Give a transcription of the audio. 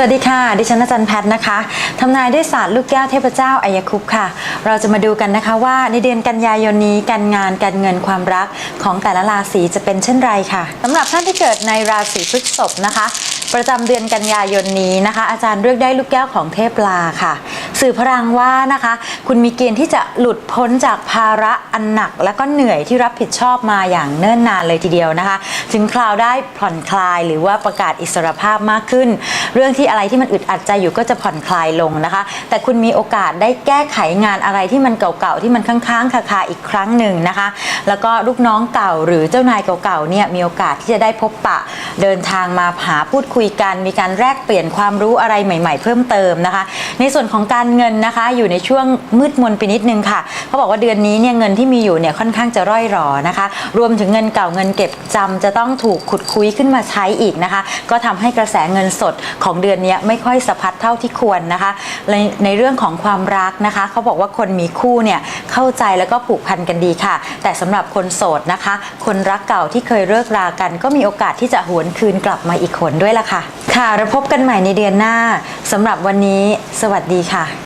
สวัสดีค่ะ ดิฉันอาจารย์แพทย์นะคะทำนายด้วยศาสตร์ลูกแก้วเทพเจ้าอายคุปต์ค่ะ เราจะมาดูกันนะคะว่าในเดือนกันยายนนี้การงานการเงินความรักของแต่ละราศีจะเป็นเช่นไรค่ะสำหรับท่านที่เกิดในราศีพฤษภนะคะ ประจำเดือนกันยายนนี้นะคะ อาจารย์เลือกได้ลูกแก้วของเทพลาค่ะ สื่อพลังว่านะคะ คุณมีเกณฑ์ที่จะหลุดพ้นจากภาระอันหนัก และก็เหนื่อยที่รับผิดชอบมาอย่างเนิ่นนานเลยทีเดียวนะคะ ถึงคราวได้ผ่อนคลายหรือว่าประกาศอิสรภาพมากขึ้น เรื่องที่อะไรที่มันอึดอัดใจอยู่ก็จะผ่อนคลายลงนะคะ แต่คุณมีโอกาสได้แก้ไขงานอะไรที่มันเก่าๆที่มันค้างๆคาๆอีกครั้งหนึ่งนะคะ แล้วก็ลูกน้องเก่าหรือเจ้านายเก่าๆเนี่ยมีโอกาสที่จะได้พบปะเดินทางมาหาพูดคุยกัน มีการแลกเปลี่ยนความรู้อะไรใหม่ ๆ เพิ่มเติมนะคะ ในส่วนของการเงินนะคะ อยู่ในช่วงมืดมนไปนิดนึงค่ะเขาบอกว่าเดือนนี้เนี่ยเงินที่มีอยู่เนี่ยค่อนข้างจะร่อยหรอนะคะ รวมถึงเงินเก่าเงินเก็บจำจะต้องถูกขุดคุยขึ้นมาใช้อีกนะคะ ก็ทำให้กระแสเงินสดของเดือนนี้ไม่ค่อยสะพัดเท่าที่ควรนะคะ ในในเรื่องของความรักนะคะเขาบอกว่าคนมีคู่เนี่ยเข้าใจแล้วก็ผูกพันกันดีค่ะ แต่สำหรับคนโสดนะคะ คนรักเก่าที่เคยเลิกรากัน ก็มีโอกาสที่จะหวนคืนกลับมาอีกคนด้วยล่ะค่ะ ค่ะเราพบกันใหม่ในเดือนหน้าสำหรับวันนี้ สวัสดีค่ะ